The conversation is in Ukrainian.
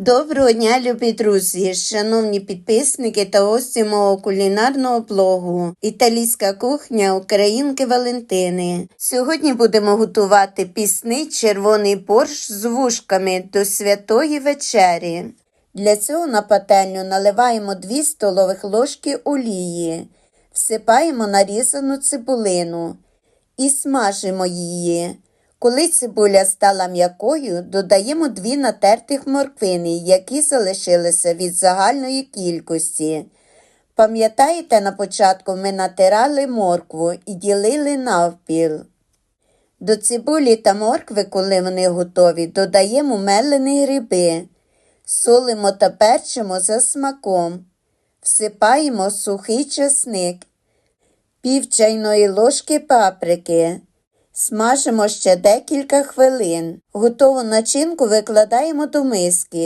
Доброго дня, любі друзі, шановні підписники та гості мого кулінарного блогу Італійська кухня Українки Валентини. Сьогодні будемо готувати пісний червоний борщ з вушками до святої вечері. Для цього на пательню наливаємо 2 столових ложки олії, всипаємо нарізану цибулину і смажимо її. Коли цибуля стала м'якою, додаємо дві натертих морквини, які залишилися від загальної кількості. Пам'ятаєте, на початку ми натирали моркву і ділили навпіл. До цибулі та моркви, коли вони готові, додаємо мелені гриби, солимо та перчимо за смаком, всипаємо сухий чесник, пів чайної ложки паприки. Смажимо ще декілька хвилин. Готову начинку викладаємо до миски.